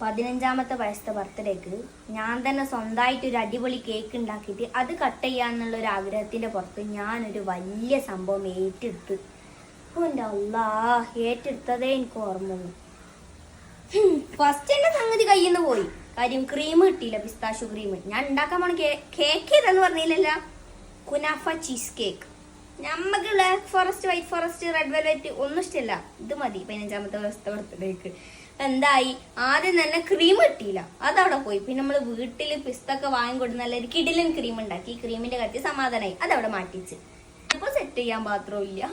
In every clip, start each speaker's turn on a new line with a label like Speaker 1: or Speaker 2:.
Speaker 1: പതിനഞ്ചാമത്തെ വയസ്സത്തെ ബർത്ത്ഡേക്ക് ഞാൻ തന്നെ സ്വന്തമായിട്ട് ഒരു അടിപൊളി കേക്ക് ഉണ്ടാക്കിയിട്ട് അത് കട്ട് ചെയ്യാന്നുള്ള ഒരു ആഗ്രഹത്തിന്റെ പുറത്ത് ഞാനൊരു വലിയ സംഭവം ഏറ്റെടുത്ത്. എന്റെ അല്ലാ ഏറ്റെടുത്തതേ എനിക്ക് ഓർമ്മയുള്ളൂ ഫസ്റ്റ് എന്റെ സംഗതി കയ്യിൽ നിന്ന് പോയി. കാര്യം ക്രീം കിട്ടിയില്ല പിസ്താഷു ക്രീം ഞാൻ ഉണ്ടാക്കാൻ പോണ കേക്ക് ഏതെന്ന് പറഞ്ഞില്ലല്ല? കുനാഫ ചീസ് കേക്ക് നമുക്ക് black forest white forest red velvet ഒന്നും ഇഷ്ടമില്ല ഇത് മതി പതിനഞ്ചാമത്തെ ദിവസത്തെ ബർത്ത്ഡേക്ക് എന്തായി? ആദ്യം തന്നെ ക്രീം കിട്ടിയില്ല. അതവിടെ പോയി. പിന്നെ നമ്മൾ വീട്ടിൽ പിസ്തൊക്കെ വാങ്ങിക്കൊണ്ട് നല്ല ഒരു കിടിലൻ ക്രീം ഉണ്ടാക്കി. ക്രീമിന്റെ കത്തി സമാധാനമായി അതവിടെ മാറ്റിച്ച്. അപ്പോൾ സെറ്റ് ചെയ്യാൻ പാത്രമില്ല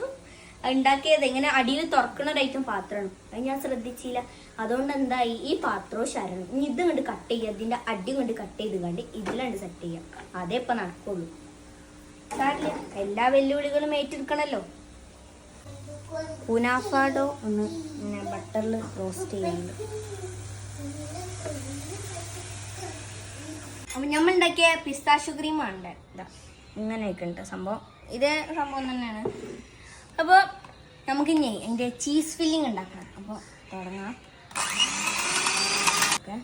Speaker 1: ഉണ്ടാക്കിയത് എങ്ങനെ? അടിയിൽ തുറക്കണ ഒരു ഐറ്റം പാത്രമാണ്. അത് ഞാൻ ശ്രദ്ധിച്ചില്ല. അതുകൊണ്ട് എന്തായി? ഈ പാത്രവും ശരണം. ഇനി ഇത് കണ്ട് കട്ട് ചെയ്യുക ഇതിന്റെ അടി കൊണ്ട് കട്ട് ചെയ്ത് കണ്ട് ഇതിലുണ്ട് സെറ്റ് ചെയ്യാം. അതേ ഇപ്പം നടക്കുള്ളൂ. സാരില്ല എല്ലാ വെല്ലുവിളികളും ഏറ്റെടുക്കണല്ലോ. കുനാഫാഡോ ഒന്ന് ബട്ടറിൽ റോസ്റ്റ് ചെയ്യുന്നുണ്ട് അപ്പം നമ്മൾ ഉണ്ടാക്കിയ പിസ്താഷു ക്രീമാണ് ഇങ്ങനെയൊക്കെ ഉണ്ട് സംഭവം. ഇതേ സംഭവം തന്നെയാണ്. അപ്പോൾ നമുക്ക് ഇനി എന്റെ ചീസ് ഫില്ലിംഗ് ഉണ്ടാക്കണം. അപ്പോൾ തുടങ്ങാം. ഓക്കെ.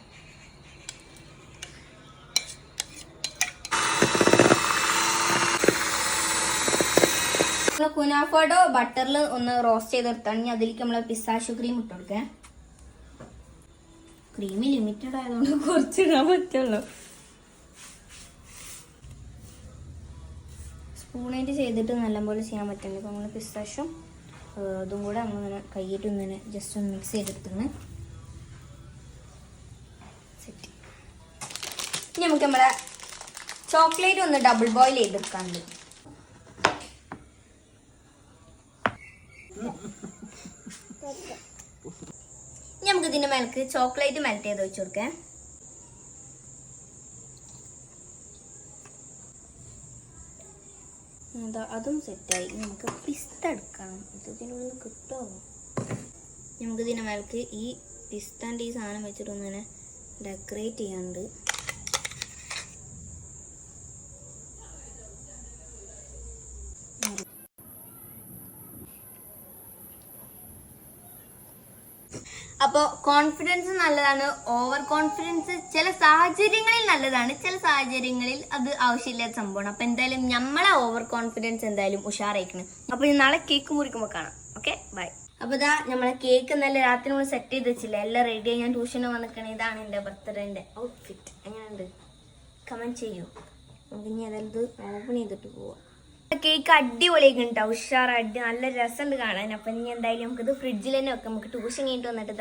Speaker 1: നമ്മൾ കുനാഫോഡോ ബട്ടറിൽ ഒന്ന് റോസ്റ്റ് ചെയ്തെടുത്താണെങ്കിൽ അതിലേക്ക് നമ്മൾ പിസ്താഷു ക്രീം ഇട്ട് കൊടുക്കാം. ക്രീം ലിമിറ്റഡ് ആയതുകൊണ്ട് കുറച്ച് ഇടാൻ പറ്റുള്ളൂ. സ്പൂണായിട്ട് ചെയ്തിട്ട് നല്ലപോലെ ചെയ്യാൻ പറ്റുന്നുണ്ട് അപ്പോൾ നമ്മൾ പിസ്താഷും അതും കൂടെ നമ്മളിങ്ങനെ കൈയിട്ട് ഇങ്ങനെ ജസ്റ്റ് ഒന്ന് മിക്സ് ചെയ്തെടുത്താണ്. സെറ്റ് ഇനി നമുക്ക് നമ്മളെ ചോക്ലേറ്റ് ഒന്ന് ഡബിൾ ബോയിൽ ചെയ്തെടുക്കാനുണ്ട്. ഇനി നമുക്ക് ഇതിന്റെ മേൽക്ക് ചോക്ലേറ്റ് മെൽറ്റ് ചെയ്ത് വെച്ച് കൊടുക്കാം. അതും സെറ്റായി നമുക്ക് പിസ്ത എടുക്കണം. ഇത് ഇതിനുള്ളിൽ കിട്ടുമോ നമുക്ക് ഇതിനെ മേൽക്ക് ഈ പിസ്താന്റെ ഈ സാധനം വെച്ചിട്ടൊന്നിങ്ങനെ ഡെക്കറേറ്റ് ചെയ്യാനുണ്ട്. അപ്പോൾ കോൺഫിഡൻസ് നല്ലതാണ്. ഓവർ കോൺഫിഡൻസ് ചില സാഹചര്യങ്ങളിൽ നല്ലതാണ്. ചില സാഹചര്യങ്ങളിൽ അത് ആവശ്യമില്ലാത്ത സംഭവമാണ്. അപ്പൊ എന്തായാലും നമ്മളെ ഓവർ കോൺഫിഡൻസ് എന്തായാലും ഉഷാറായിക്കണം. അപ്പൊ ഞാൻ നാളെ കേക്ക് മുറിക്കുമ്പോൾ കാണാം. ഓക്കെ ബൈ അപ്പൊ ഇതാ നമ്മളെ കേക്ക് നല്ല രാത്രി നമ്മൾ സെറ്റ് ചെയ്ത് വെച്ചില്ല? എല്ലാം റെഡി ഞാൻ ട്യൂഷന് വന്നിക്കണേ ഇതാണ് എന്റെ ബർത്ത്ഡേന്റെ ഔട്ട്ഫിറ്റ് എങ്ങനെയുണ്ട്? കമന്റ് ചെയ്യൂ. നമുക്ക് ഇനി അതായത് ഓപ്പൺ ചെയ്തിട്ട് പോവാം. കേക്ക് അടിപൊളിയൊക്കെ ഉണ്ടാവും ഉഷാർ അടി നല്ല രസമുണ്ട് കാണാൻ. അപ്പൊ ഇനി എന്തായാലും നമുക്കിത് ഫ്രിഡ്ജിൽ തന്നെ വെക്കാം. നമുക്ക് ട്യൂഷൻ കഴിഞ്ഞിട്ട് വന്നിട്ട്